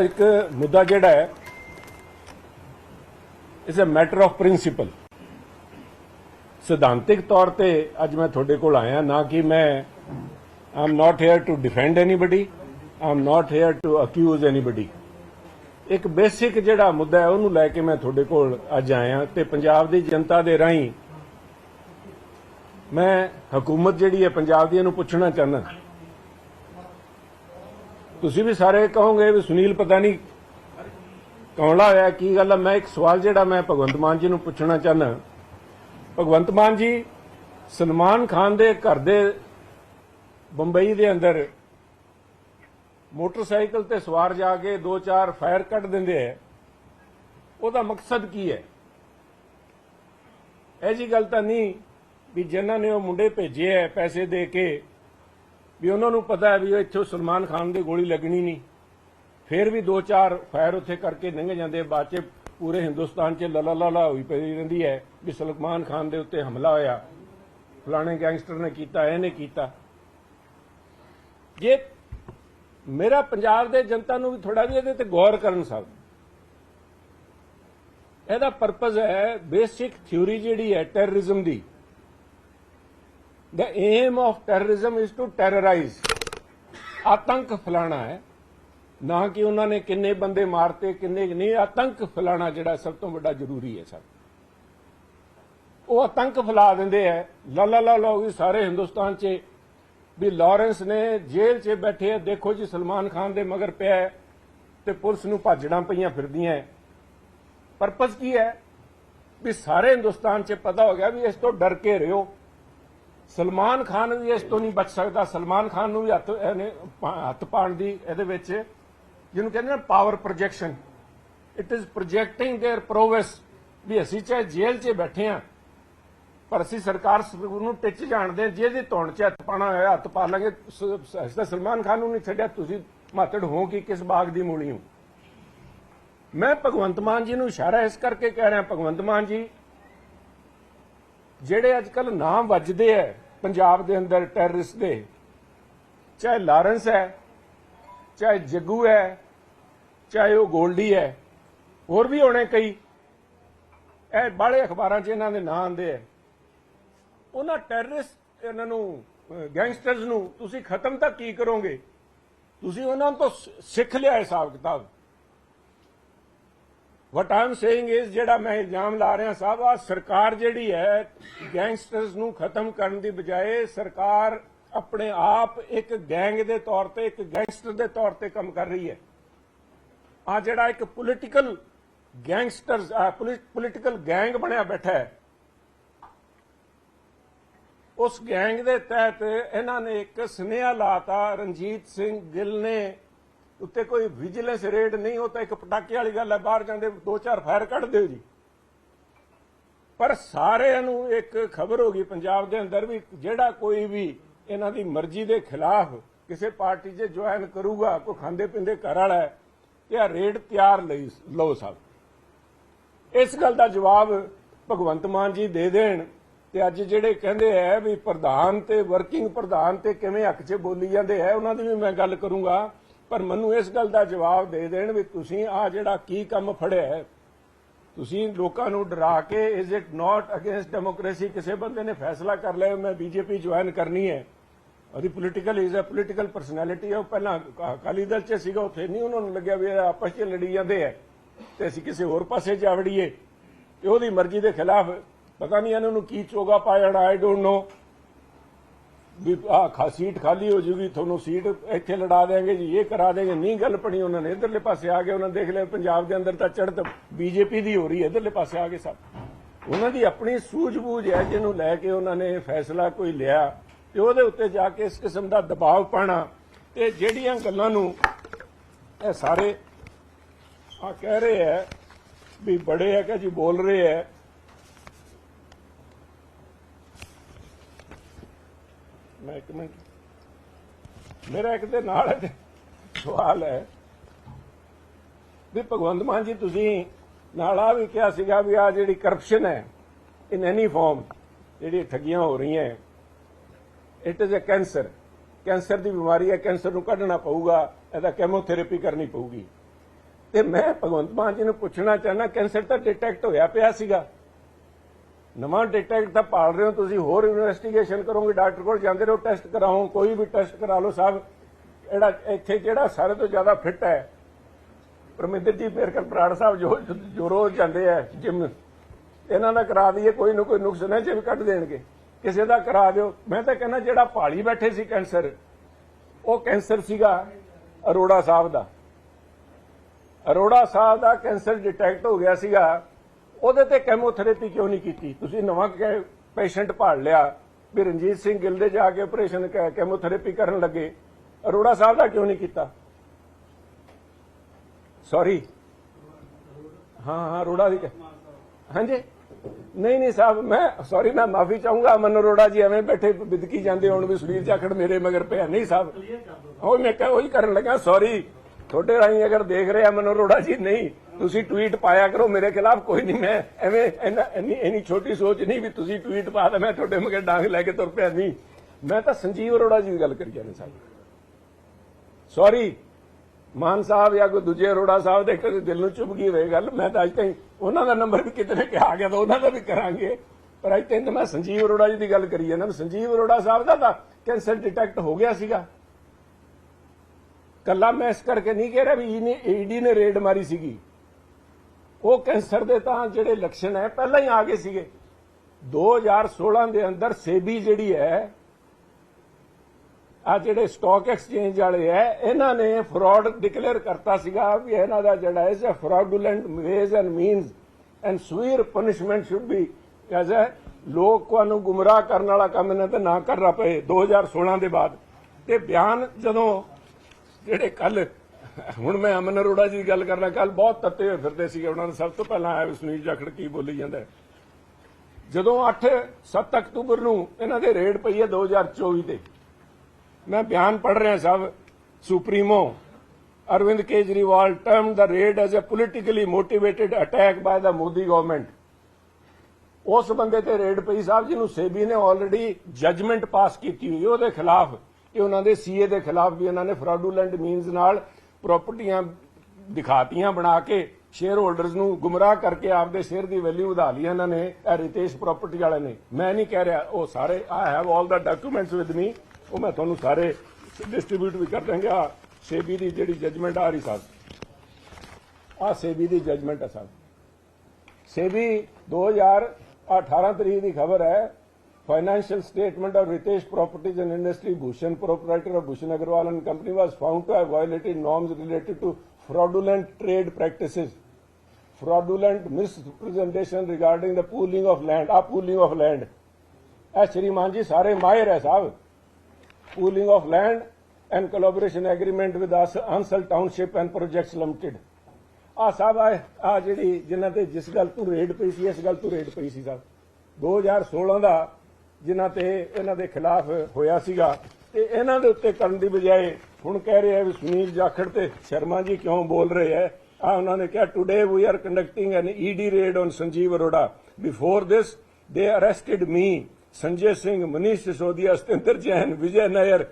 ਇੱਕ ਮੁੱਦਾ ਜਿਹੜਾ ਹੈ it's a matter of principle ਸਿਧਾਂਤਿਕ ਤੌਰ ਤੇ ਅੱਜ ਮੈਂ ਤੁਹਾਡੇ ਕੋਲ ਆਇਆ, ਨਾ ਕਿ ਮੈਂ I am not here to defend anybody I am not here to accuse anybody ਇੱਕ ਬੇਸਿਕ ਜਿਹੜਾ ਮੁੱਦਾ ਹੈ, ਉਹਨੂੰ ਲੈ ਕੇ ਮੈਂ ਤੁਹਾਡੇ ਕੋਲ ਅੱਜ ਆਇਆ ਤੇ ਪੰਜਾਬ ਦੀ ਜਨਤਾ ਦੇ ਰਾਹੀਂ ਮੈਂ ਹਕੂਮਤ ਜਿਹੜੀ ਹੈ, ਪੰਜਾਬ ਦੀ ਇਹਨੂੰ ਪੁੱਛਣਾ ਚਾਹੁੰਦਾ। ਤੁਸੀਂ ਵੀ ਸਾਰੇ ਕਹੋਗੇ ਵੀ ਸੁਨੀਲ ਪਤਾ ਨਹੀਂ ਕੌਣਾ ਹੋਇਆ ਕੀ ਗੱਲ ਆ? ਮੈਂ ਇੱਕ ਸਵਾਲ ਜਿਹੜਾ ਮੈਂ ਭਗਵੰਤ ਮਾਨ ਜੀ ਨੂੰ ਪੁੱਛਣਾ ਚਾਹੁੰਦਾ। ਭਗਵੰਤ ਮਾਨ ਜੀ, ਸਲਮਾਨ ਖਾਨ ਦੇ ਘਰ ਦੇ ਬੰਬਈ ਦੇ ਅੰਦਰ ਮੋਟਰਸਾਈਕਲ ਤੇ ਸਵਾਰ ਜਾ ਕੇ ਦੋ ਚਾਰ ਫਾਇਰ ਕੱਢ ਦਿੰਦੇ ਐ ਉਹਦਾ ਮਕਸਦ ਕੀ ਹੈ? ਇਹ ਜੀ ਗੱਲ ਤਾਂ ਨਹੀਂ ਵੀ ਜਿਨ੍ਹਾਂ ਨੇ ਉਹ ਮੁੰਡੇ ਭੇਜੇ ਐ ਪੈਸੇ ਦੇ ਕੇ ਵੀ ਉਹਨਾਂ ਨੂੰ ਪਤਾ ਹੈ ਵੀ ਇੱਥੋਂ ਸਲਮਾਨ ਖਾਨ ਦੀ ਗੋਲੀ ਲੱਗਣੀ ਨਹੀਂ। ਫਿਰ ਵੀ ਦੋ ਚਾਰ ਫਾਇਰ ਉੱਥੇ ਕਰਕੇ ਲੰਘ ਜਾਂਦੇ, ਬਾਅਦ ਚ ਪੂਰੇ ਹਿੰਦੁਸਤਾਨ 'ਚ ਲਲਾ ਲਲਾ ਹੋਈ ਪਈ ਰਹਿੰਦੀ ਹੈ ਵੀ ਸਲਮਾਨ ਖਾਨ ਦੇ ਉੱਤੇ ਹਮਲਾ ਹੋਇਆ। ਫਲਾਣੇ ਗੈਂਗਸਟਰ ਨੇ ਕੀਤਾ, ਇਹਨੇ ਕੀਤਾ। ਜੇ ਮੇਰਾ ਪੰਜਾਬ ਦੇ ਜਨਤਾ ਨੂੰ ਵੀ ਥੋੜਾ ਵੀ ਇਹਦੇ ਤੇ ਗੌਰ ਕਰਨ ਸਭ ਇਹਦਾ ਪਰਪਸ ਹੈ ਬੇਸਿਕ ਥਿਊਰੀ ਜਿਹੜੀ ਹੈ ਟੈਰਰਿਜ਼ਮ ਦੀ। The aim of terrorism is to terrorize. ਆਤੰਕ ਫਲਾਣਾ ਹੈ। ਨਾ ਕਿ ਉਹਨਾਂ ਨੇ ਕਿੰਨੇ ਬੰਦੇ ਮਾਰਤੇ, ਕਿੰਨੇ ਨਹੀਂ, ਆਤੰਕ ਫਲਾਣਾ ਜਿਹੜਾ ਸਭ ਤੋਂ ਵੱਡਾ ਜ਼ਰੂਰੀ ਹੈ ਸਰ ਉਹ ਆਤੰਕ ਫੈਲਾ ਦਿੰਦੇ ਐ ਲਾਲਾ ਲਾ ਲਾ ਲਾ ਸਾਰੇ ਹਿੰਦੁਸਤਾਨ 'ਚ। ਵੀ ਲਾਰੈਂਸ ਨੇ ਜੇਲ੍ਹ 'ਚ ਬੈਠੇ ਦੇਖੋ ਜੀ ਸਲਮਾਨ ਖਾਨ ਦੇ ਮਗਰ ਪਿਆ ਤੇ ਪੁਲਿਸ ਨੂੰ ਭਾਜੜਾਂ ਪਈਆਂ ਫਿਰਦੀਆਂ ਹੈ। ਪਰਪਸ ਕੀ ਹੈ? ਵੀ ਸਾਰੇ ਹਿੰਦੁਸਤਾਨ 'ਚ ਪਤਾ ਹੋ ਗਿਆ ਵੀ ਇਸ ਤੋਂ ਡਰ ਕੇ ਰਿਓ ਸਲਮਾਨ ਖਾਨ ਵੀ ਇਸ ਤੋਂ ਨਹੀਂ ਬਚ ਸਕਦਾ ਸਲਮਾਨ ਖਾਨ ਨੂੰ ਵੀ ਹੱਥ ਇਹਨੇ ਪਾ- ਹੱਥ ਪਾਣ ਦੀ ਇਹਦੇ ਵਿੱਚ ਜਿਹਨੂੰ ਕਹਿੰਦੇ ਨੇ power projection it is projecting their prowess ਵੀ ਅਸੀਂ ਚਾਹੇ ਜੇਲ੍ਹ 'ਚ ਬੈਠੇ ਆ ਪਰ ਅਸੀਂ ਸਰਕਾਰ ਸ- ਨੂੰ ਟਿੱਚ ਜਾਣਦੇ ਹਾਂ, ਜਿਹਦੇ ਧੌਣ 'ਚ ਹੱਥ ਪਾਣਾ ਹੋਇਆ ਹੱਥ ਪਾ ਲਾਂਗੇ ਸ- ਸ- ਅਸੀਂ ਤਾਂ ਸਲਮਾਨ ਖਾਨ ਨੂੰ ਨਹੀਂ ਛੱਡਿਆ ਤੁਸੀਂ ਮਾਤੜ ਹੋ ਕਿ ਕਿਸ ਬਾਗ ਦੀ ਮੂਲੀ ਹੋ ਮੈਂ ਭਗਵੰਤ ਮਾਨ ਜੀ ਨੂੰ ਇਸ਼ਾਰਾ ਇਸ ਕਰਕੇ ਕਹਿ ਰਿਹਾ ਭਗਵੰਤ ਮਾਨ ਜੀ ਜਿਹੜੇ ਅੱਜ ਕੱਲ ਨਾਮ ਵੱਜਦੇ ਐ, ਪੰਜਾਬ ਦੇ ਅੰਦਰ ਟੈਰਰਿਸਟ ਦੇ, ਚਾਹੇ ਲਾਰੈਂਸ ਹੈ ਚਾਹੇ ਜੱਗੂ ਹੈ ਚਾਹੇ ਉਹ ਗੋਲਡੀ ਹੈ ਹੋਰ ਵੀ ਹੋਣੇ ਕਈ। ਇਹ ਬਾਲੇ ਅਖਬਾਰਾਂ 'ਚ ਇਹਨਾਂ ਦੇ ਨਾਂ ਆਉਂਦੇ ਐ। ਉਹਨਾਂ ਟੈਰਰਿਸਟ ਇਹਨਾਂ ਨੂੰ ਗੈਂਗਸਟਰਸ ਨੂੰ ਤੁਸੀਂ ਖਤਮ ਤਾਂ ਕੀ ਕਰੋਗੇ? ਤੁਸੀਂ ਉਹਨਾਂ ਤੋਂ ਸਿੱਖ ਲਿਆ ਹਿਸਾਬ ਕਿਤਾਬ ਵਟ ਆਮ ਸੇਇੰਗ ਇਜ਼ ਜਿਹੜਾ ਮੈਂ ਇਲਜ਼ਾਮ ਲਾ ਰਿਹਾ ਸਾਹਿਬ ਆ ਸਰਕਾਰ ਜਿਹੜੀ ਹੈ ਗੈਂਗਸਟਰਸ ਨੂੰ ਖਤਮ ਕਰਨ ਦੀ ਬਜਾਏ ਸਰਕਾਰ ਆਪਣੇ ਆਪ ਇੱਕ ਗੈਂਗ ਦੇ ਤੌਰ ਤੇ, ਇੱਕ ਗੈਂਗਸਟਰ ਦੇ ਤੌਰ ਤੇ ਕੰਮ ਕਰ ਰਹੀ ਹੈ। ਆ ਜਿਹੜਾ ਇੱਕ ਪੋਲੀਟੀਕਲ ਗੈਂਗਸਟਰਸ ਪੋਲੀਟੀਕਲ ਗੈਂਗ ਬਣਿਆ ਬੈਠਾ ਹੈ। ਉਸ ਗੈਂਗ ਦੇ ਤਹਿਤ ਇਹਨਾਂ ਨੇ ਇੱਕ ਸੁਨੇਹਾ ਲਾਤਾ, ਰਣਜੀਤ ਸਿੰਘ ਗਿੱਲ ਨੇ ਉੱਤੇ ਕੋਈ ਵਿਜੀਲੈਂਸ ਰੇਡ ਨਹੀਂ, ਉਹ ਤਾਂ ਇੱਕ ਪਟਾਕੇ ਵਾਲੀ ਗੱਲ ਹੈ, ਬਾਹਰ ਜਾਂਦੇ ਦੋ ਚਾਰ ਫਾਇਰ ਕੱਢ ਦਿਓ ਜੀ। ਪਰ ਸਾਰਿਆਂ ਨੂੰ ਇੱਕ ਖਬਰ ਹੋ ਗਈ ਪੰਜਾਬ ਦੇ ਅੰਦਰ ਵੀ ਜਿਹੜਾ ਕੋਈ ਵੀ ਇਹਨਾਂ ਦੀ ਮਰਜ਼ੀ ਦੇ ਖਿਲਾਫ ਕਿਸੇ ਪਾਰਟੀ 'ਚ ਜੁਆਇਨ ਕਰੂਗਾ, ਕੋਈ ਖਾਂਦੇ ਪਿੰਦੇ ਘਰ ਵਾਲਾ ਹੈ ਇਹ ਰੇਡ ਤਿਆਰ ਲਈ ਲਓ ਸਾਹਿਬ ਇਸ ਗੱਲ ਦਾ ਜਵਾਬ ਭਗਵੰਤ ਮਾਨ ਜੀ ਦੇ ਦੇਣ, ਤੇ ਅੱਜ ਜਿਹੜੇ ਕਹਿੰਦੇ ਐ ਵੀ ਪ੍ਰਧਾਨ ਤੇ ਵਰਕਿੰਗ ਪ੍ਰਧਾਨ ਤੇ ਕਿਵੇਂ ਹੱਕ 'ਚ ਬੋਲੀ ਜਾਂਦੇ ਐ ਉਹਨਾਂ ਦੀ ਵੀ ਮੈਂ ਗੱਲ ਕਰੂੰਗਾ। ਪਰ ਮੈਨੂੰ ਇਸ ਗੱਲ ਦਾ ਜਵਾਬ ਦੇ ਦੇਣ ਵੀ ਤੁਸੀਂ ਆ ਜਿਹੜਾ ਕੀ ਕੰਮ ਫੜਿਆ ਹੈ, ਤੁਸੀਂ ਲੋਕਾਂ ਨੂੰ ਡਰਾ ਕੇ is it not against democracy ਕਿਸੇ ਬੰਦੇ ਨੇ ਫੈਸਲਾ ਕਰ ਲਿਆ, ਮੈਂ ਬੀਜੇਪੀ ਜੁਆਇਨ ਕਰਨੀ ਹੈ। ਉਹਦੀ political is a political personality ਉਹ ਪਹਿਲਾਂ ਅਕਾਲੀ ਦਲ 'ਚ ਸੀਗਾ ਉੱਥੇ ਨਹੀਂ ਉਹਨਾਂ ਨੂੰ ਲੱਗਿਆ ਵੀ ਆਪਸ 'ਚ ਲੜੀ ਜਾਂਦੇ ਐ ਤੇ ਅਸੀਂ ਕਿਸੇ ਹੋਰ ਪਾਸੇ ਜਾ ਵੜੀਏ ਤੇ ਉਹਦੀ ਮਰਜ਼ੀ ਦੇ ਖਿਲਾਫ ਪਤਾ ਨਹੀਂ ਇਹਨਾਂ ਨੂੰ ਕੀ ਚੋਗਾ ਪਾ ਜਾਣਾ ਆਈ ਡੋਨਟ ਨੋ ਵੀ ਆ ਖਾ ਸੀਟ ਖਾਲੀ ਹੋ ਜੂਗੀ, ਤੁਹਾਨੂੰ ਸੀਟ ਇੱਥੇ ਲੜਾ ਦੇਾਂਗੇ ਜੀ, ਇਹ ਕਰਾ ਦੇਗੇ ਨਹੀਂ ਗੱਲ ਪਣੀ ਉਹਨਾਂ ਨੇ, ਇਧਰਲੇ ਪਾਸੇ ਆ ਗਏ, ਉਹਨਾਂ ਨੇ ਦੇਖ ਲਿਆ, ਪੰਜਾਬ ਦੇ ਅੰਦਰ ਤਾਂ ਚੜ੍ਹਤ ਬੀਜੇਪੀ ਦੀ ਹੋ ਰਹੀ ਹੈ, ਇਧਰਲੇ ਪਾਸੇ ਆ ਗਏ ਸਭ। ਉਹਨਾਂ ਦੀ ਆਪਣੀ ਸੂਝ-ਬੂਝ ਹੈ, ਜਿਹਨੂੰ ਲੈ ਕੇ ਉਹਨਾਂ ਨੇ ਫੈਸਲਾ ਕੋਈ ਲਿਆ ਤੇ ਉਹਦੇ ਉੱਤੇ ਜਾ ਕੇ ਇਸ ਕਿਸਮ ਦਾ ਦਬਾਅ ਪਾਣਾ ਤੇ ਜਿਹੜੀਆਂ ਗੱਲਾਂ ਨੂੰ ਇਹ ਸਾਰੇ ਆ ਕਹਿ ਰਹੇ ਹੈ, ਵੀ ਬੜੇ ਹੈ ਕਿ ਜੀ ਬੋਲ ਰਹੇ ਹੈ ਮੈਂ ਇੱਕ ਮਿੰਟ। ਮੇਰਾ ਇੱਕ ਦੇ ਨਾਲ ਸਵਾਲ ਹੈ ਵੀ ਭਗਵੰਤ ਮਾਨ ਜੀ, ਤੁਸੀਂ ਨਾਲ ਆ ਵੀ ਕਿਹਾ ਸੀਗਾ ਵੀ ਆ ਜਿਹੜੀ ਕਰਪਸ਼ਨ ਹੈ ਇਨ ਐਨੀ ਫਾਰਮ ਜਿਹੜੀ ਠੱਗੀਆਂ ਹੋ ਰਹੀਆਂ it is a cancer cancer ਦੀ ਬਿਮਾਰੀ ਹੈ ਕੈਂਸਰ ਨੂੰ ਕੱਢਣਾ ਪਊਗਾ, ਇਹਦਾ ਕੈਮੋਥੈਰੇਪੀ ਕਰਨੀ ਪਊਗੀ। ਤੇ ਮੈਂ ਭਗਵੰਤ ਮਾਨ ਜੀ ਨੂੰ ਪੁੱਛਣਾ ਚਾਹਨਾ ਕੈਂਸਰ ਤਾਂ ਡਿਟੈਕਟ ਹੋਇਆ ਪਿਆ ਸੀਗਾ। ਨਵਾਂ ਡਿਟੈਕਟ ਤਾਂ ਪਾਲ ਰਹੇ ਹੋ ਤੁਸੀਂ, ਹੋਰ ਇਨਵੈਸਟੀਗੇਸ਼ਨ ਕਰੋਗੇ ਡਾਕਟਰ ਕੋਲ ਜਾਂਦੇ ਰਹੋ ਟੈਸਟ ਕਰਾਓ, ਕੋਈ ਵੀ ਟੈਸਟ ਕਰਾ ਲਓ ਸਾਹਿਬ। ਜਿਹੜਾ ਇੱਥੇ ਜਿਹੜਾ ਸਾਰੇ ਤੋਂ ਜ਼ਿਆਦਾ ਫਿੱਟ ਹੈ, ਪਰਮਿੰਦਰ ਜੀ ਫੇਰਕਰ ਬਰਾੜ ਸਾਹਿਬ ਜੋ ਜੋ ਰੋਜ਼ ਜਾਂਦੇ ਆ ਜਿਮ ਇਹਨਾਂ ਦਾ ਕਰਾ ਦਈਏ, ਕੋਈ ਨਾ ਕੋਈ ਨੁਕਸ ਨਾ, ਜੇ ਕੱਢ ਦੇਣਗੇ। ਕਿਸੇ ਦਾ ਕਰਾ ਦਿਓ। ਮੈਂ ਤਾਂ ਕਹਿੰਦਾ ਜਿਹੜਾ ਭਾਲੀ ਬੈਠੇ ਸੀ ਕੈਂਸਰ, ਉਹ ਕੈਂਸਰ ਸੀਗਾ ਅਰੋੜਾ ਸਾਹਿਬ ਦਾ। ਅਰੋੜਾ ਸਾਹਿਬ ਦਾ ਕੈਂਸਰ ਡਿਟੈਕਟ ਹੋ ਗਿਆ ਸੀਗਾ। ਉਹਦੇ ਤੇ ਕੈਮੋਥੈਰੇਪੀ ਕਿਉਂ ਨਹੀਂ ਕੀਤੀ? ਤੁਸੀਂ ਨਵਾਂ ਪੇਸ਼ੈਂਟ ਭਾਲ ਲਿਆ, ਵੀ ਰਣਜੀਤ ਸਿੰਘ ਗਿੱਲ ਦੇ ਜਾ ਕੇ ਆਪਰੇਸ਼ਨ ਕੈਮੋਥੈਰੇਪੀ ਕਰਨ ਲੱਗੇ, ਅਰੋੜਾ ਸਾਹਿਬ ਦਾ ਕਿਉਂ ਨਹੀਂ ਕੀਤਾ? ਸੌਰੀ ਹਾਂ ਹਾਂ, ਅਰੋੜਾ ਦੀ ਹਾਂਜੀ? ਨਹੀਂ ਨਹੀਂ ਸਾਹਿਬ, ਮੈਂ ਸੌਰੀ ਮੈਂ ਮਾਫੀ ਚਾਹੂੰਗਾ, ਅਮਨ ਅਰੋੜਾ ਜੀ ਐਵੇਂ ਬੈਠੇ ਬਿਦਕੀ ਜਾਂਦੇ ਹੁਣ ਵੀ ਸੁਨੀਲ ਜਾਖੜ ਮੇਰੇ ਮਗਰ ਪਿਆ। ਨਹੀਂ ਸਾਹਿਬ, ਉਹ ਮੈਂ ਕਿਹਾ ਉਹੀ ਕਰਨ ਲੱਗਾ ਸੌਰੀ ਤੁਹਾਡੇ ਰਾਹੀਂ ਅਗਰ ਦੇਖ ਰਹੇ ਅਮਨ ਅਰੋੜਾ ਜੀ, ਨਹੀਂ। ਤੁਸੀਂ ਟਵੀਟ ਪਾਇਆ ਕਰੋ, ਮੇਰੇ ਖਿਲਾਫ ਕੋਈ ਨਹੀਂ, ਮੈਂ ਐਵੇਂ ਇੰਨਾ- ਇੰਨੀ ਇੰਨੀ ਛੋਟੀ ਸੋਚ ਨਹੀਂ ਵੀ ਤੁਸੀਂ ਟਵੀਟ ਪਾ ਤਾਂ ਮੈਂ ਤੁਹਾਡੇ ਮਗਰ ਡਾਂਗ ਲੈ ਕੇ ਤੁਰ ਪਿਆ। ਨਹੀਂ, ਮੈਂ ਤਾਂ ਸੰਜੀਵ ਅਰੋੜਾ ਜੀ ਦੀ ਗੱਲ ਕਰੀ ਜਾਂਦੇ ਸਾਹਿਬ ਸੌਰੀ ਮਾਨ ਸਾਹਿਬ ਜਾਂ ਕੋਈ ਦੂਜੇ ਅਰੋੜਾ ਸਾਹਿਬ ਦੇ ਕਦੇ ਦਿਲ ਨੂੰ ਚੁਭ ਗਈ ਹੋਵੇ ਗੱਲ, ਮੈਂ ਤਾਂ ਅੱਜ ਤਾਈਂ ਉਹਨਾਂ ਦਾ ਨੰਬਰ ਵੀ ਕਿਤੇ ਕਿ ਆ ਗਿਆ ਤਾਂ ਉਹਨਾਂ ਦਾ ਵੀ ਕਰਾਂਗੇ। ਪਰ ਅੱਜ ਤਾਈਂ ਤਾਂ ਮੈਂ ਸੰਜੀਵ ਅਰੋੜਾ ਜੀ ਦੀ ਗੱਲ ਕਰੀ ਜਾਂਦਾ। ਵੀ ਸੰਜੀਵ ਅਰੋੜਾ ਸਾਹਿਬ ਦਾ ਤਾਂ ਕੈਂਸਰ ਡਿਟੈਕਟ ਹੋ ਗਿਆ ਸੀਗਾ। ਕੱਲਾ ਮੈਂ ਇਸ ਕਰਕੇ ਨਹੀਂ ਕਹਿ ਰਿਹਾ ਵੀ ਇਹਨੇ ਈਡੀ ਨੇ ਰੇਡ ਮਾਰੀ ਸੀਗੀ। ਉਹ ਕੈਂਸਰ ਦੇ ਤਾਂ ਜਿਹੜੇ ਲੱਛਣ ਹੈ, ਪਹਿਲਾਂ ਹੀ ਆ ਗਏ ਸੀਗੇ। 2016 ਦੇ ਅੰਦਰ ਸੇਬੀ ਜਿਹੜੀ ਹੈ ਆ ਜਿਹੜੇ ਸਟਾਕ ਐਕਸਚੇਂਜ ਵਾਲੇ ਐ ਇਹਨਾਂ ਨੇ ਫਰਾਡ ਡਿਕਲੇਅਰ ਕਰਤਾ ਸੀਗਾ ਵੀ ਇਹਨਾਂ ਦਾ ਜਿਹੜਾ ਹੈ fraudulent ways and means and severe punishment should be as a ਲੋਕਾਂ ਨੂੰ ਗੁੰਮਰਾਹ ਕਰਨ ਵਾਲਾ ਕੰਮ ਇਹਨਾਂ ਤੇ ਨਾ ਕਰਨਾ ਪਏ 2016 ਦੇ ਬਾਅਦ। ਤੇ ਬਿਆਨ ਜਦੋਂ ਜਿਹੜੇ ਕੱਲ ਹੁਣ ਮੈਂ ਅਮਨ ਅਰੋੜਾ ਜੀ ਦੀ ਗੱਲ ਕਰਨਾ ਕੱਲ ਬਹੁਤ ਤੱਤੇ ਹੋਏ ਫਿਰਦੇ ਸੀਗੇ। ਉਹਨਾਂ ਨੇ ਸਭ ਤੋਂ ਪਹਿਲਾਂ ਆਇਆ ਸੁਨੀਲ ਜਾਖੜ ਕੀ ਬੋਲੀ ਜਾਂਦਾ ਜਦੋਂ 8 7 ਅਕਤੂਬਰ ਨੂੰ ਇਹਨਾਂ ਦੇ ਰੇਡ ਪਈ ਹੈ 2024 ਤੇ। ਮੈਂ ਬਿਆਨ ਪੜ੍ਹ ਰਿਹਾ Sahib supremo, Arvind Kejriwal term the raid as a politically motivated attack by the Modi government ਉਸ ਬੰਦੇ ਤੇ ਰੇਡ ਪਈ ਸਾਹਿਬ ਜਿਹਨੂੰ ਸੇਬੀ ਨੇ ਆਲਰੇਡੀ ਜਜਮੈਂਟ ਪਾਸ ਕੀਤੀ ਹੋਈ ਉਹਦੇ ਖਿਲਾਫ ਕਿ ਉਹਨਾਂ ਦੇ ਸੀਏ ਦੇ ਖਿਲਾਫ ਵੀ ਉਹਨਾਂ ਨੇ ਫਰਾਡੂਲੈਂਟ ਮੀਨਸ ਨਾਲ ਪ੍ਰਾਪਰਟੀਆਂ ਦਿਖਾਤੀਆਂ ਬਣਾ ਕੇ ਸ਼ੇਅਰ ਹੋਲਡਰਸ ਨੂੰ ਗੁੰਮਰਾਹ ਕਰਕੇ ਆਪਦੇ ਸ਼ੇਅਰ ਦੀ ਵੈਲਿਊ ਵਧਾ ਲਈ ਇਹਨਾਂ ਨੇ, ਇਹ ਰਿਤੇਸ਼ ਪ੍ਰਾਪਰਟੀ ਵਾਲੇ ਨੇ। ਮੈਂ ਨਹੀਂ ਕਹਿ ਰਿਹਾ, ਉਹ ਸਾਰੇ I have all the documents with me ਉਹ ਮੈਂ ਤੁਹਾਨੂੰ ਸਾਰੇ ਡਿਸਟ੍ਰੀਬਿਊਟ ਵੀ ਕਰ ਦਾਂਗਾ ਆਹ ਸੇਬੀ ਦੀ ਜਿਹੜੀ ਜਜਮੈਂਟ ਆ ਰਹੀ ਸਾਹਿਬ ਆ ਸੇਬੀ ਦੀ ਜਜਮੈਂਟ ਹੈ ਸਾਹਿਬ ਸੇਬੀ 2018 ਤਰੀਕ ਦੀ ਖਬਰ ਹੈ financial statement of Ritesh properties and industry Bhushan proprietor of Bhushan Agarwal and company was found to have violated norms related to fraudulent trade practices fraudulent misrepresentation regarding the pooling of land ਆ pooling of land ਇਹ ਸ਼੍ਰੀਮਾਨ ਜੀ ਸਾਰੇ ਮਾਹਿਰ ਹੈ ਸਾਹਿਬ pooling of land and collaboration agreement with us Ansal Township and Projects Limited ਆ ਸਾਹਿਬ ਆ ਆ ਜਿਹੜੀ ਜਿਨ੍ਹਾਂ ਤੇ ਜਿਸ ਗੱਲ ਤੋਂ ਰੇਡ ਪਈ ਸੀ ਇਸ ਗੱਲ ਤੋਂ ਰੇਡ ਪਈ ਸੀ ਸਾਹਿਬ 2016 ਦਾ ਜਿਨ੍ਹਾਂ ਤੇ ਇਹਨਾਂ ਦੇ ਖਿਲਾਫ ਹੋਇਆ ਸੀਗਾ। ਤੇ ਇਹਨਾਂ ਦੇ ਉੱਤੇ ਕਰਨ ਦੀ ਬਜਾਏ ਹੁਣ ਕਹਿ ਰਿਹਾ ਵੀ ਸੁਨੀਲ ਜਾਖੜ ਤੇ ਸ਼ਰਮਾ ਜੀ ਕਿਉਂ ਬੋਲ ਰਹੇ ਹੈ ਆ ਉਹਨਾਂ ਨੇ ਕਿਹਾ today we are conducting an ED raid on Sanjeev Arora before this, they arrested me Sanjay Singh Manish Sisodia Satinder Jain Vijay Nair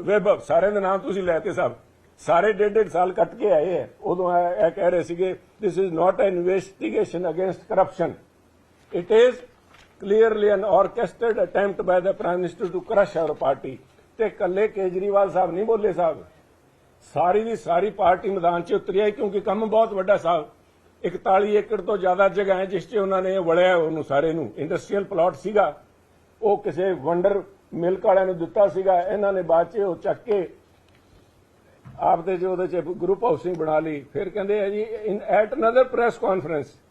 Vaibhav ਸਾਰਿਆਂ ਦੇ ਨਾਮ ਤੁਸੀਂ ਲੈਤੇ ਸਾਹਿਬ ਸਾਰੇ ਡੇਢ ਡੇਢ ਸਾਲ ਕੱਟ ਕੇ ਆਏ ਹੈ ਉਦੋਂ ਇਹ ਕਹਿ ਰਹੇ ਸੀਗੇ, this is not an investigation against corruption. It is clearly an orchestrated attempt by the prime minister to crush our party. ਤੇ ਕੱਲੇ ਕੇਜਰੀਵਾਲ ਸਾਹਿਬ ਨਹੀਂ ਬੋਲੇ ਸਾਹਿਬ। ਸਾਰੀ ਦੀ ਸਾਰੀ ਪਾਰਟੀ ਮੈਦਾਨ 'ਚ ਉਤਰੀ ਆਈ ਕਿਉਂਕਿ ਕੰਮ ਬਹੁਤ ਵੱਡਾ ਸਾਹਿਬ। 41 ਏਕੜ ਤੋਂ ਜ਼ਿਆਦਾ ਜਗ੍ਹਾ ਹੈ ਜਿਸ 'ਚ ਉਹਨਾਂ ਨੇ ਵੜਿਆ ਉਹਨੂੰ ਸਾਰੇ ਨੂੰ। ਇੰਡਸਟਰੀਅਲ ਪਲਾਟ ਸੀਗਾ। ਉਹ ਕਿਸੇ ਵੰਡਰ ਮਿਲਕ ਵਾਲਿਆਂ ਨੂੰ ਦਿੱਤਾ ਸੀਗਾ। ਇਹਨਾਂ ਨੇ ਬਾਅਦ 'ਚ ਉਹ ਚੱਕ ਕੇ ਆਪਦੇ ਜੋ ਉਹਦੇ 'ਚ ਗਰੁੱਪ ਹਾਊਸਿੰਗ ਬਣਾ ਲਈ। ਫਿਰ ਕਹਿੰਦੇ ਆ ਜੀ in at another press conference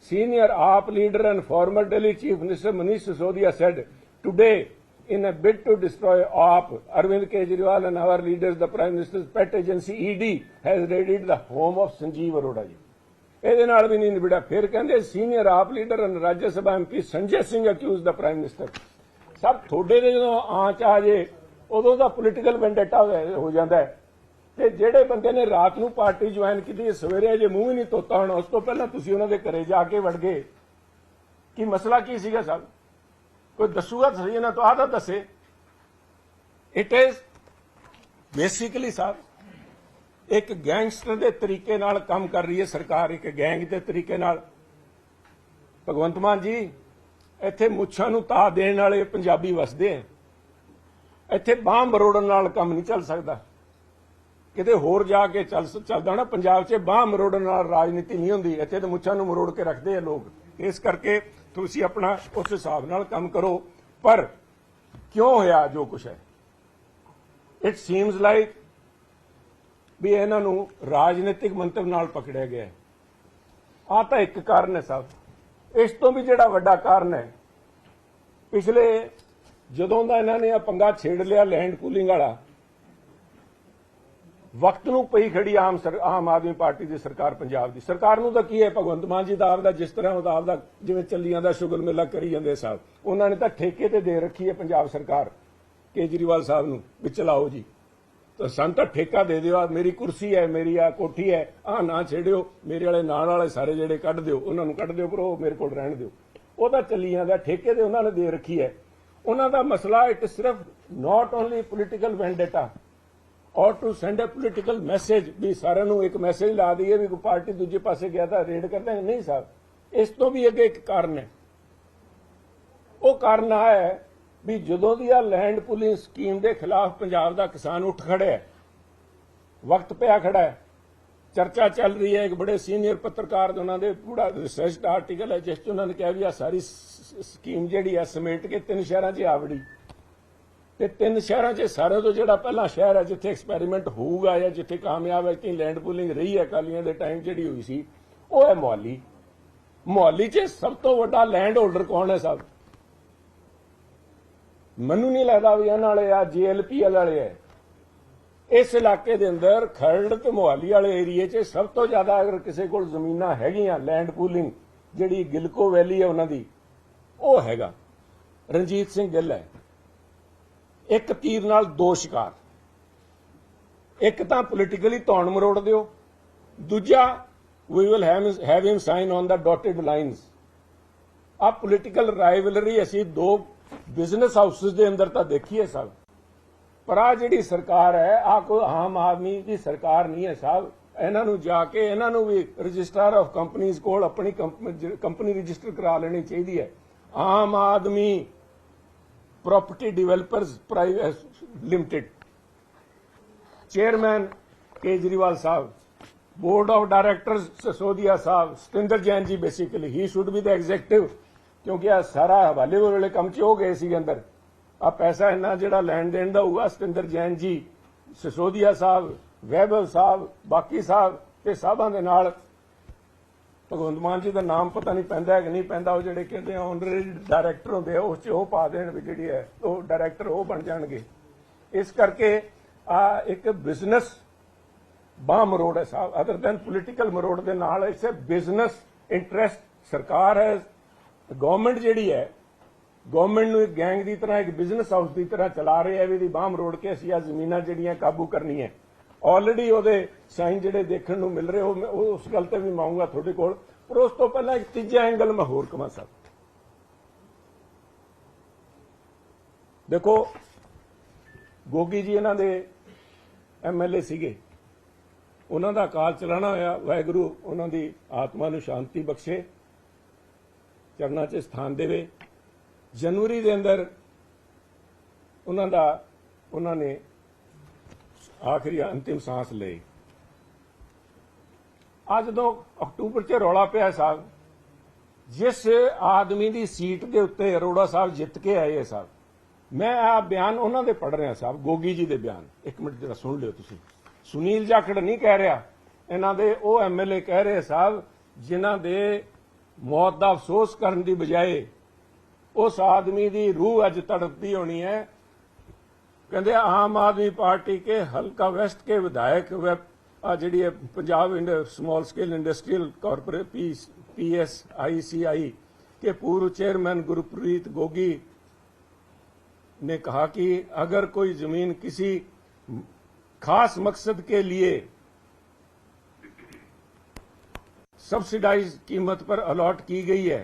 senior AAP leader and former Delhi Chief Minister Manish Sisodia said today in a bid to destroy AAP, Arvind Kejriwal and our leaders, the Prime Minister's pet agency ED has raided the home of Sanjeev Arora ji. ਇਹਦੇ ਨਾਲ ਵੀ ਨਹੀਂ ਨਿਬੜਿਆ ਫਿਰ ਕਹਿੰਦੇ senior AAP leader and Rajya Sabha MP Sanjay Singh accuse the prime minister ਸਭ ਤੁਹਾਡੇ ਦੇ ਜਦੋਂ ਆਂਚ ਆ ਜੇ ਉਦੋਂ ਦਾ ਪੋਲੀਟੀਕਲ ਵੈਂਡੇਟਾ ਹੋ ਜਾਂਦਾ ਹੈ ਤੇ ਜਿਹੜੇ ਬੰਦੇ ਨੇ ਰਾਤ ਨੂੰ ਪਾਰਟੀ ਜੁਆਇਨ ਕੀਤੀ ਸਵੇਰੇ ਜੇ ਮੂੰਹ ਹੀ ਨਹੀਂ ਧੋਤਾ ਹੋਣਾ, ਉਸ ਤੋਂ ਪਹਿਲਾਂ ਤੁਸੀਂ ਉਹਨਾਂ ਦੇ ਘਰੇ ਜਾ ਕੇ ਵੜ ਗਏ। ਕੀ ਮਸਲਾ ਕੀ ਸੀਗਾ ਸਾਹਿਬ ਕੋਈ ਦੱਸੂਗਾ ਤਾਂ ਸਹੀ ਇਹਨਾਂ ਤੋਂ? ਆਹ ਤਾਂ ਦੱਸੇ। ਇਟ ਇਜ਼ ਬੇਸਿਕਲੀ ਸਾਹਿਬ ਇੱਕ ਗੈਂਗਸਟਰ ਦੇ ਤਰੀਕੇ ਨਾਲ ਕੰਮ ਕਰ ਰਹੀ ਹੈ ਸਰਕਾਰ, ਇੱਕ ਗੈਂਗ ਦੇ ਤਰੀਕੇ ਨਾਲ। ਭਗਵੰਤ ਮਾਨ ਜੀ, ਇੱਥੇ ਮੁੱਛਾਂ ਨੂੰ ਤਾ ਦੇਣ ਵਾਲੇ ਪੰਜਾਬੀ ਵਸਦੇ ਆ। ਇੱਥੇ ਬਾਂਹ ਮਰੋੜਨ ਨਾਲ ਕੰਮ ਨਹੀਂ ਚੱਲ ਸਕਦਾ। ਕਿਤੇ ਹੋਰ ਜਾ ਕੇ ਚੱਲ ਚੱਲਦਾ ਨਾ ਪੰਜਾਬ 'ਚ ਬਾਂਹ ਮਰੋੜਨ ਨਾਲ ਰਾਜਨੀਤੀ ਨਹੀਂ ਹੁੰਦੀ, ਇੱਥੇ ਤਾਂ ਮੁੱਛਾਂ ਨੂੰ ਮਰੋੜ ਕੇ ਰੱਖਦੇ ਆ ਲੋਕ। ਇਸ ਕਰਕੇ ਤੁਸੀਂ ਆਪਣਾ ਉਸ ਹਿਸਾਬ ਨਾਲ ਕੰਮ ਕਰੋ। ਪਰ ਕਿਉਂ ਹੋਇਆ ਜੋ ਕੁਛ ਹੈ? ਇਟ ਸੀਮਸ ਲਾਈਕ ਵੀ ਇਹਨਾਂ ਨੂੰ ਰਾਜਨੀਤਿਕ ਮੰਤਵ ਨਾਲ ਪਕੜਿਆ ਗਿਆ ਹੈ। ਆ ਤਾਂ ਇੱਕ ਕਾਰਨ ਹੈ ਸਾਹਿਬ ਇਸ ਤੋਂ ਵੀ ਜਿਹੜਾ ਵੱਡਾ ਕਾਰਨ ਹੈ, ਪਿਛਲੇ ਜਦੋਂ ਦਾ ਇਹਨਾਂ ਨੇ ਆ ਪੰਗਾ ਛੇੜ ਲਿਆ ਲੈਂਡ ਕੂਲਿੰਗ ਵਾਲਾ ਵਕਤ ਨੂੰ ਪਈ ਖੜੀ ਆਮ ਆਮ ਆਦਮੀ ਪਾਰਟੀ ਦੀ ਸਰਕਾਰ ਪੰਜਾਬ ਦੀ। ਸਰਕਾਰ ਨੂੰ ਤਾਂ ਕੀ ਹੈ? ਭਗਵੰਤ ਮਾਨ ਜੀ ਦਾ ਆਪਦਾ ਜਿਸ ਤਰ੍ਹਾਂ ਉਹਦਾ ਆਪਦਾ ਜਿਵੇਂ ਚੱਲੀ ਜਾਂਦਾ ਸ਼ੁਗਰ ਮੇਲਾ ਕਰੀ ਜਾਂਦੇ ਸਾਹਿਬ ਉਹਨਾਂ ਨੇ ਤਾਂ ਠੇਕੇ ਤੇ ਦੇ ਰੱਖੀ ਹੈ ਪੰਜਾਬ ਸਰਕਾਰ, ਕੇਜਰੀਵਾਲ ਸਾਹਿਬ ਨੂੰ, ਵੀ ਚਲਾਓ ਜੀ। ਤਾਂ ਸਾਨੂੰ ਤਾਂ ਠੇਕਾ ਦੇ ਦਿਓ, ਆਹ ਮੇਰੀ ਕੁਰਸੀ ਹੈ, ਮੇਰੀ ਆ ਕੋਠੀ ਹੈ ਆ ਨਾ ਛੇੜਿਓ, ਮੇਰੇ ਵਾਲੇ ਨਾਲ ਵਾਲੇ ਸਾਰੇ ਜਿਹੜੇ ਕੱਢ ਦਿਓ, ਉਹਨਾਂ ਨੂੰ ਕੱਢ ਦਿਓ, ਪਰ ਉਹ ਮੇਰੇ ਕੋਲ ਰਹਿਣ ਦਿਓ। ਉਹ ਤਾਂ ਚੱਲੀ ਜਾਂਦਾ, ਠੇਕੇ ਤੇ ਉਹਨਾਂ ਨੇ ਦੇ ਰੱਖੀ ਹੈ। ਉਹਨਾਂ ਦਾ ਮਸਲਾ, ਇਟ ਸਿਰਫ not only political vendetta or to send a political message ਵੀ ਸਾਰਿਆਂ ਨੂੰ ਇੱਕ ਮੈਸੇਜ ਲਾ ਦਈਏ ਵੀ ਕੋਈ ਪਾਰਟੀ ਦੂਜੇ ਪਾਸੇ ਗਿਆ ਤਾਂ ਰੇਡ ਕਰਦਾ ਨਹੀਂ ਸਾਹਿਬ। ਇਸ ਤੋਂ ਵੀ ਅੱਗੇ ਇੱਕ ਕਾਰਨ ਹੈ। ਉਹ ਕਾਰਨ ਆ ਹੈ ਵੀ ਜਦੋਂ ਦੀ ਆ ਲੈਂਡ ਪੁਲਿੰਗ ਸਕੀਮ ਦੇ ਖਿਲਾਫ ਪੰਜਾਬ ਦਾ ਕਿਸਾਨ ਉੱਠ ਖੜਿਆ ਵਕਤ ਪਿਆ ਖੜਾ ਹੈ, ਚਰਚਾ ਚੱਲ ਰਹੀ ਹੈ, ਇੱਕ ਬੜੇ ਸੀਨੀਅਰ ਪੱਤਰਕਾਰ ਦੇ ਉਹਨਾਂ ਦੇ ਪੂਰਾ ਰਿਸਰਚ ਆਰਟੀਕਲ ਹੈ, ਜਿਸ 'ਚ ਉਹਨਾਂ ਨੇ ਕਿਹਾ ਵੀ ਆ ਸਾਰੀ ਸਕੀਮ ਜਿਹੜੀ ਆ, ਸਮੇਟ ਕੇ ਤਿੰਨ ਸ਼ਹਿਰਾਂ 'ਚ ਆਵੜੀ ਤੇ ਤਿੰਨ ਸ਼ਹਿਰਾਂ 'ਚ ਸਾਰਿਆਂ ਤੋਂ ਜਿਹੜਾ ਪਹਿਲਾ ਸ਼ਹਿਰ ਹੈ ਜਿੱਥੇ ਐਕਸਪੈਰੀਮੈਂਟ ਹੋਊਗਾ ਜਾਂ ਜਿੱਥੇ ਕਾਮਯਾਬ ਹੈ ਕਿ ਲੈਂਡ ਪੂਲਿੰਗ ਰਹੀ ਹੈ ਅਕਾਲੀਆਂ ਦੇ ਟਾਈਮ ਜਿਹੜੀ ਹੋਈ ਸੀ, ਉਹ ਹੈ ਮੋਹਾਲੀ। ਮੋਹਾਲੀ 'ਚ ਸਭ ਤੋਂ ਵੱਡਾ ਲੈਂਡ ਹੋਲਡਰ ਕੌਣ ਹੈ ਸਾਹਿਬ? ਮੈਨੂੰ ਨਹੀਂ ਲੱਗਦਾ ਵੀ ਇਹਨਾਂ ਵਾਲੇ ਆ ਜੀਐਲਪੀਐਲ ਵਾਲੇ ਹੈ। ਇਸ ਇਲਾਕੇ ਦੇ ਅੰਦਰ ਖਰੜ ਤੇ ਮੋਹਾਲੀ ਵਾਲੇ ਏਰੀਏ 'ਚ ਸਭ ਤੋਂ ਜ਼ਿਆਦਾ ਅਗਰ ਕਿਸੇ ਕੋਲ ਜ਼ਮੀਨਾਂ ਹੈਗੀਆਂ ਲੈਂਡ ਪੂਲਿੰਗ ਜਿਹੜੀ ਗਿਲਕੋ ਵੈਲੀ ਹੈ ਉਹਨਾਂ ਦੀ, ਉਹ ਹੈਗਾ। ਰਣਜੀਤ ਸਿੰਘ ਗਿੱਲ ਹੈ। ਇੱਕ ਤੀਰ ਨਾਲ ਦੋ ਸ਼ਿਕਾਰ। ਇੱਕ ਤਾਂ ਪੋਲੀਟੀਕਲੀ ਧੌਣ ਮਰੋੜ ਦਿਓ। ਦੂਜਾ we will have him sign on the dotted lines ਆ ਪੋਲੀਟੀਕਲ ਰਾਈਵਲਰੀ ਅਸੀਂ ਦੋ ਬਿਜ਼ਨਸ ਹਾਊਸਸ ਦੇ ਅੰਦਰ ਤਾਂ ਦੇਖੀਏ ਸਭ। ਪਰ ਆ ਜਿਹੜੀ ਸਰਕਾਰ ਹੈ, ਆ ਕੋਈ ਆਮ ਆਦਮੀ ਦੀ ਸਰਕਾਰ ਨਹੀਂ ਹੈ ਸਾਹਿਬ। ਇਹਨਾਂ ਨੂੰ ਜਾ ਕੇ ਇਹਨਾਂ ਨੂੰ ਵੀ ਰਜਿਸਟਰ ਆਫ ਕੰਪਨੀਆਂ ਕੋਲ ਆਪਣੀ ਕੰਪਨੀ ਰਜਿਸਟਰ ਕਰਾ ਲੈਣੀ ਚਾਹੀਦੀ ਹੈ। Aam Aadmi property developers private limited chairman Kejriwal sahib board of directors Sisodia sahib Satinder Jain ji basically he should be the executive ਕਿਉਂਕਿ ਆ ਸਾਰਾ ਹਵਾਲੇ ਵਾਲੇ ਕੰਮ ਚ ਹੋ ਗਏ ਸੀ ਅੰਦਰ ਆ ਪੈਸਾ ਇੰਨਾ ਜਿਹੜਾ ਲੈਣ ਦੇਣ ਦਾ ਹੋਊਗਾ ਸਤਿੰਦਰ ਜੈਨ ਜੀ ਸਸੋਦੀਆ ਸਾਹਿਬ ਵੈਭਵ ਸਾਹਿਬ ਬਾਕੀ ਸਾਹਿਬ ਤੇ ਸਾਹਿਬਾਂ ਦੇ ਨਾਲ ਭਗਵੰਤ ਮਾਨ ਜੀ ਦਾ ਨਾਮ ਪਤਾ ਨਹੀਂ ਪੈਂਦਾ ਹੈ ਕਿ ਨਹੀਂ ਪੈਂਦਾ, ਉਹ ਜਿਹੜੇ ਕਹਿੰਦੇ ਆ ਆਨਰੇਰੀ ਡਾਇਰੈਕਟਰ ਹੁੰਦੇ ਆ, ਉਸ ਚ ਉਹ ਪਾ ਦੇਣ ਵੀ ਜਿਹੜੀ ਹੈ, ਉਹ ਡਾਇਰੈਕਟਰ ਉਹ ਬਣ ਜਾਣਗੇ। ਇਸ ਕਰਕੇ ਆ ਇੱਕ ਬਿਜ਼ਨਸ ਬਾਹ ਮਰੋੜ ਹੈ ਸਾਹਿਬ ਅਦਰ ਦੈਨ ਪੋਲੀਟੀਕਲ ਮਰੋੜ ਦੇ ਨਾਲ ਇਟਸ ਬਿਜ਼ਨਸ ਇੰਟਰਸਟ ਸਰਕਾਰ ਹੈ। ਗਵਰਨਮੈਂਟ ਜਿਹੜੀ ਹੈ ਗਵਰਨਮੈਂਟ ਨੂੰ ਇੱਕ ਗੈਂਗ ਦੀ ਤਰ੍ਹਾਂ, ਇੱਕ ਬਿਜ਼ਨਸ ਹਾਊਸ ਦੀ ਤਰ੍ਹਾਂ ਚਲਾ ਰਹੇ ਹੈ, ਵੀ ਦੀ ਬਾਹ ਮਰੋੜ ਕੇ ਅਸੀਂ ਆ ਜ਼ਮੀਨਾਂ ਜਿਹੜੀਆਂ ਕਾਬੂ ਕਰਨੀਆਂ। ਆਲਰੇਡੀ ਉਹਦੇ ਸਾਈਨ ਜਿਹੜੇ ਦੇਖਣ ਨੂੰ ਮਿਲ ਰਹੇ ਉਹ ਮੈਂ ਉਹ ਉਸ ਗੱਲ ਤੇ ਵੀ ਮਾਉਂਗਾ ਤੁਹਾਡੇ ਕੋਲ। ਪਰ ਉਸ ਤੋਂ ਪਹਿਲਾਂ ਇੱਕ ਤੀਜਾ ਐਂਗਲ ਮੈਂ ਹੋਰ ਕਮਾ ਸਕਦਾ ਦੇਖੋ, ਗੋਗੀ ਜੀ ਇਹਨਾਂ ਦੇ ਐਮਐਲਏ ਸੀਗੇ। ਉਹਨਾਂ ਦਾ ਕਾਲ ਚਲਾਣਾ ਹੋਇਆ, ਵਾਹਿਗੁਰੂ ਉਹਨਾਂ ਦੀ ਆਤਮਾ ਨੂੰ ਸ਼ਾਂਤੀ ਬਖਸ਼ੇ, ਚਰਨਾਂ 'ਚ ਸਥਾਨ ਦੇਵੇ। ਜਨਵਰੀ ਦੇ ਅੰਦਰ ਉਹਨਾਂ ਦਾ, ਉਹਨਾਂ ਨੇ ਆਖਰੀ ਅੰਤਿਮ ਸਾਹ ਲਈ। ਅੱਜ ਜਦੋਂ ਅਕਤੂਬਰ 'ਚ ਰੌਲਾ ਪਿਆ ਸਾਹਿਬ। ਜਿਸ ਆਦਮੀ ਦੀ ਸੀਟ ਦੇ ਉੱਤੇ ਅਰੋੜਾ ਸਾਹਿਬ ਜਿੱਤ ਕੇ ਆਏ ਸਾਹਿਬ। ਮੈਂ ਆ ਬਿਆਨ ਉਹਨਾਂ ਦੇ ਪੜ ਰਿਹਾ ਸਾਹਿਬ, ਗੋਗੀ ਜੀ ਦੇ ਬਿਆਨ। ਇੱਕ ਮਿੰਟ ਜਰਾ ਸੁਣ ਲਿਓ ਤੁਸੀਂ। ਸੁਨੀਲ ਜਾਖੜ ਨਹੀਂ ਕਹਿ ਰਿਹਾ। ਇਹਨਾਂ ਦੇ ਉਹ ਐਮਐਲਏ ਕਹਿ ਰਹੇ ਸਾਹਿਬ, ਜਿਨ੍ਹਾਂ ਦੇ ਮੌਤ ਦਾ ਅਫਸੋਸ ਕਰਨ ਦੀ ਬਜਾਏ ਉਸ ਆਦਮੀ ਦੀ ਰੂਹ ਅੱਜ ਤੜਪਦੀ ਹੋਣੀ ਹੈ। कहते आम आदमी पार्टी के ਹਲਕਾ वेस्ट के विधायक ਵੇ ਆ इंड small scale ਇੰਡ small P P S I C I के पूर्व चेयरमैन गुरप्रीत गोगी ने कहा कि अगर कोई ज़मीन किसी खास मकसद के लिए सब्सिडाइज कीमत पर अलॉट की गई है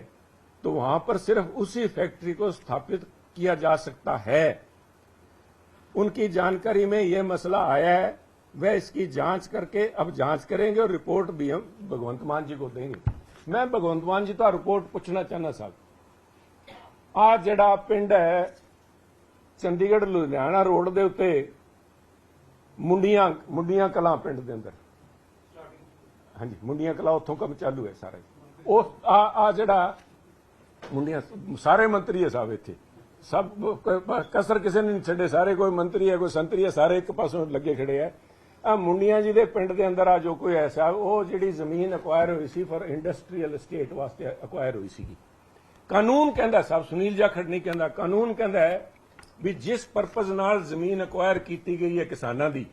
तो वहाँ पर सिर्फ़ उसी फैक्ट्री को स्थापित किया जा सकता है उनकी जानकारी में यह मसला आया है वह इसकी जांच करके अब जांच करेंगे और रिपोर्ट भी हम भगवंत मान जी को देंगे मैं भगवंत मान जी तो रिपोर्ट पूछना चाहना साहब ਆ ਜਿਹੜਾ ਪਿੰਡ ਹੈ ਚੰਡੀਗੜ੍ਹ ਲੁਧਿਆਣਾ ਰੋਡ ਦੇ ਉੱਤੇ ਮੁੰਡੀਆਂ ਮੁੰਡੀਆਂ ਕਲਾਂ ਪਿੰਡ ਦੇ ਅੰਦਰ ਹਾਂਜੀ ਮੁੰਡੀਆਂ ਕਲਾਂ ਉੱਥੋਂ ਕੰਮ ਚਾਲੂ ਹੈ ਸਾਰਾ ਹੀ। ਉਹ ਆ ਆ ਜਿਹੜਾ ਮੁੰਡੀਆਂ ਸਾਰੇ ਮੰਤਰੀ ਹੈ ਸਾਹਿਬ ਇੱਥੇ ਸਭ ਕਸਰ ਕਿਸੇ ਨੇ ਨਹੀਂ ਛੱਡੇ, ਸਾਰੇ ਕੋਈ ਮੰਤਰੀ ਹੈ, ਕੋਈ ਸੰਤਰੀ ਹੈ, ਸਾਰੇ ਇੱਕ ਪਾਸੋਂ ਲੱਗੇ ਖੜੇ ਆ ਆ ਮੁੰਡੀਆਂ ਜੀ ਦੇ ਪਿੰਡ ਦੇ ਅੰਦਰ ਆ ਜੋ ਕੋਈ ਐਸਾ, ਉਹ ਜਿਹੜੀ ਜ਼ਮੀਨ ਅਕਵਾਇਰ ਹੋਈ ਸੀ ਫॉर ਇੰਡਸਟਰੀਅਲ ਸਟੇਟ ਵਾਸਤੇ ਅਕਵਾਇਰ ਹੋਈ ਸੀਗੀ। ਕਾਨੂੰਨ ਕਹਿੰਦਾ ਸਾਹਿਬ ਸੁਨੀਲ ਜਾਖੜ ਨਹੀਂ ਕਹਿੰਦਾ, ਕਾਨੂੰਨ ਕਹਿੰਦਾ ਹੈ ਵੀ ਜਿਸ ਪਰਪਸ ਨਾਲ ਜ਼ਮੀਨ ਅਕਵਾਇਰ ਕੀਤੀ ਗਈ ਹੈ ਕਿਸਾਨਾਂ ਦੀ,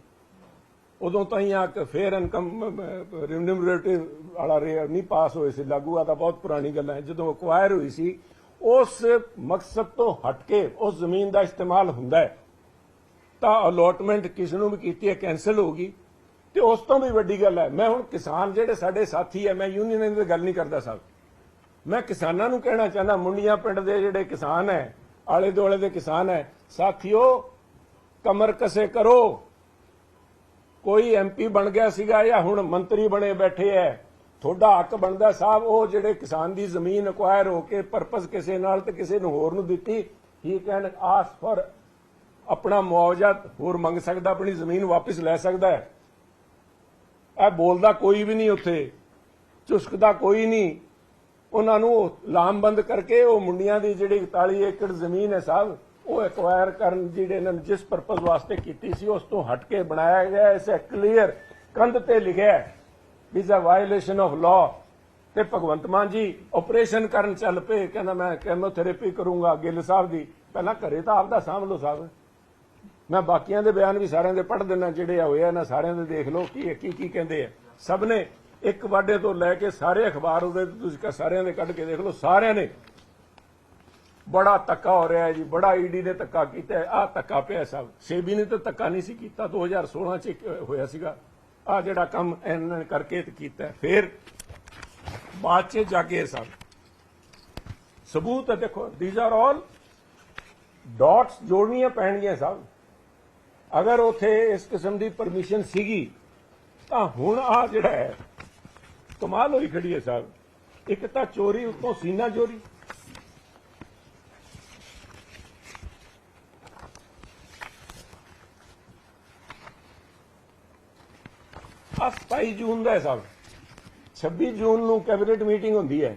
ਉਦੋਂ ਤਾਈਂ ਆ ਕਿ ਫੇਅਰ ਇਨਕਮ ਰਿਮਨਿਮਰੇਟਿਵ ਵਾਲਾ ਰੇ, ਨਹੀਂ ਪਾਸ ਹੋਏ ਸੀ, ਲਾਗੂ ਆ ਤਾਂ ਬਹੁਤ ਪੁਰਾਣੀ ਗੱਲ ਹੈ। ਜਦੋਂ ਅਕਵਾਇਰ ਹੋਈ ਸੀ ਉਸ ਮਕਸਦ ਤੋਂ ਹਟ ਕੇ ਉਸ ਜ਼ਮੀਨ ਦਾ ਇਸਤੇਮਾਲ ਹੁੰਦਾ ਹੈ। ਤਾਂ ਅਲੋਟਮੈਂਟ ਕਿਸ ਨੂੰ ਵੀ ਕੀਤੀ ਹੈ ਕੈਨਸਲ ਹੋਗੀ ਤੇ ਉਸ ਤੋਂ ਵੀ ਵੱਡੀ ਗੱਲ ਹੈ, ਮੈਂ ਹੁਣ ਕਿਸਾਨ ਜਿਹੜੇ ਸਾਡੇ ਸਾਥੀ ਹੈ, ਮੈਂ ਯੂਨੀਅਨ ਦੀ ਗੱਲ ਨਹੀਂ ਕਰਦਾ ਸਾਹਿਬ। ਮੈਂ ਕਿਸਾਨਾਂ ਨੂੰ ਕਹਿਣਾ ਚਾਹੁੰਦਾ, ਮੁੰਡੀਆਂ ਪਿੰਡ ਦੇ ਜਿਹੜੇ ਕਿਸਾਨ ਹੈ, ਆਲੇ ਦੁਆਲੇ ਦੇ ਕਿਸਾਨ ਹੈ, ਸਾਥੀਓ, ਕਮਰ ਕਸੇ ਕਰੋ। ਕੋਈ ਐਮਪੀ ਬਣ ਗਿਆ ਸੀਗਾ ਜਾਂ ਹੁਣ ਮੰਤਰੀ ਬਣੇ ਬੈਠੇ ਐ ਤੁਹਾਡਾ ਹੱਕ ਬਣਦਾ ਸਾਹਿਬ, ਉਹ ਜਿਹੜੇ ਕਿਸਾਨ ਦੀ ਜ਼ਮੀਨ ਅਕਵਾਇਰ ਹੋ ਕੇ ਪਰਪਸ ਕਿਸੇ ਨਾਲ ਤੇ ਕਿਸੇ ਨੂੰ ਹੋਰ ਨੂੰ ਦਿੱਤੀ ਹੀ ਕੈਨ ਆਸ ਫॉर ਆਪਣਾ ਮੁਆਵਜ਼ਾ ਹੋਰ ਮੰਗ ਸਕਦਾ, ਆਪਣੀ ਜ਼ਮੀਨ ਵਾਪਸ ਲੈ ਸਕਦਾ ਹੈ। ਇਹ ਬੋਲਦਾ ਕੋਈ ਵੀ ਨਹੀਂ ਉੱਥੇ, ਚੁਸਕਦਾ ਕੋਈ ਨਹੀਂ। ਉਹਨਾਂ ਨੂੰ ਲਾਮਬੰਦ ਕਰਕੇ ਉਹ ਮੁੰਡੀਆਂ ਦੀ ਜਿਹੜੀ 41 ਏਕੜ ਜ਼ਮੀਨ ਹੈ ਸਾਹਿਬ, ਉਹ ਐਕਵਾਇਰ ਕਰਨ ਜਿਹੜੇ ਇਹਨਾਂ ਨੇ ਜਿਸ ਪਰਪਸ ਵਾਸਤੇ ਕੀਤੀ ਸੀ, ਉਸ ਤੋਂ ਹਟ ਕੇ ਬਣਾਇਆ ਗਿਆ, ਇਸ ਕਲੀਅਰ ਕੰਧ ਤੇ ਲਿਖਿਆ ਹੈ। Is a violation of law ਤੇ ਭਗਵੰਤ ਮਾਨ ਜੀ ਆਪਰੇਸ਼ਨ ਕਰਨ ਚੱਲ ਪਏ, ਕਹਿੰਦਾ ਮੈਂ ਕੈਮੋਥੈਰੇਪੀ ਕਰੂੰਗਾ, ਗਿੱਲ ਸਾਹਿਬ ਦੀ। ਪਹਿਲਾਂ ਘਰੇ ਤਾਂ ਆਪਦਾ ਸਾਂਭ ਲਓ ਸਾਹਿਬ ਮੈਂ ਬਾਕੀਆਂ ਦੇ ਬਿਆਨ ਵੀ ਸਾਰਿਆਂ ਦੇ ਪੜ੍ਹ ਦਿੰਦਾ, ਜਿਹੜੇ ਹੋਏ ਆ ਨਾ ਸਾਰਿਆਂ ਦੇ ਦੇਖ ਲਓ ਕੀ ਕੀ ਕੀ ਕਹਿੰਦੇ ਆ। ਸਭ ਨੇ ਇੱਕ ਵਾਢੇ ਤੋਂ ਲੈ ਕੇ ਸਾਰੇ ਅਖਬਾਰ ਉਹਦੇ ਤੁਸੀਂ ਸਾਰਿਆਂ ਦੇ ਕੱਢ ਕੇ ਦੇਖ ਲਓ, ਸਾਰਿਆਂ ਨੇ। ਬੜਾ ਧੱਕਾ ਹੋ ਰਿਹਾ ਹੈ ਜੀ, ਬੜਾ ਈਡੀ ਨੇ ਧੱਕਾ ਕੀਤਾ ਹੈ ਆ ਧੱਕਾ ਪਿਆ ਸਭ। ਸੇਬੀ ਨੇ ਤਾਂ ਧੱਕਾ ਨਹੀਂ ਸੀ ਕੀਤਾ 2016 ਚ ਇੱਕ ਹੋਇਆ ਸੀਗਾ। ਆ ਜਿਹੜਾ ਕੰਮ ਇਹਨਾਂ ਨੇ ਕਰਕੇ ਕੀਤਾ, ਫਿਰ ਬਾਅਦ ਚ ਜਾ ਕੇ ਸਭ ਸਬੂਤ ਹੈ ਦੇਖੋ ਥੀਸ ਆਰ ਆਲ ਡਾਟਸ ਜੋੜਨੀਆਂ ਪੈਣਗੀਆਂ ਸਭ। ਅਗਰ ਉਥੇ ਇਸ ਕਿਸਮ ਦੀ ਪਰਮਿਸ਼ਨ ਸੀਗੀ, ਤਾਂ ਹੁਣ ਆ ਜਿਹੜਾ ਹੈ, ਕਮਾਲ ਹੋਈ ਖੜੀ ਹੈ ਸਾਹਿਬ ਇੱਕ ਤਾਂ ਚੋਰੀ ਉੱਤੋਂ ਸੀਨਾ ਚੋਰੀ। ਆ 27 ਜੂਨ ਦਾ ਹੈ। ਸਾਹਿਬ 26 ਜੂਨ ਨੂੰ ਕੈਬਨਿਟ ਮੀਟਿੰਗ ਹੁੰਦੀ ਹੈ।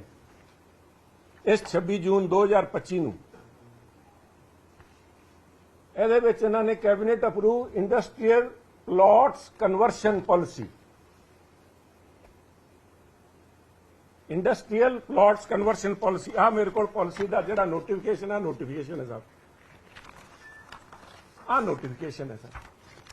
ਇਸ 26 ਜੂਨ 2025 ਨੂੰ। ਇਹਦੇ ਵਿੱਚ ਇਹਨਾਂ ਨੇ cabinet approve industrial plots conversion policy industrial plots conversion policy ਆ ਮੇਰੇ ਕੋਲ ਪਾਲਿਸੀ ਦਾ ਜਿਹੜਾ ਨੋਟੀਫਿਕੇਸ਼ਨ ਹੈ ਨੋਟੀਫਿਕੇਸ਼ਨ ਹੈ ਸਾਹਿਬ ਆ ਨੋਟੀਫਿਕੇਸ਼ਨ ਹੈ ਸਰ।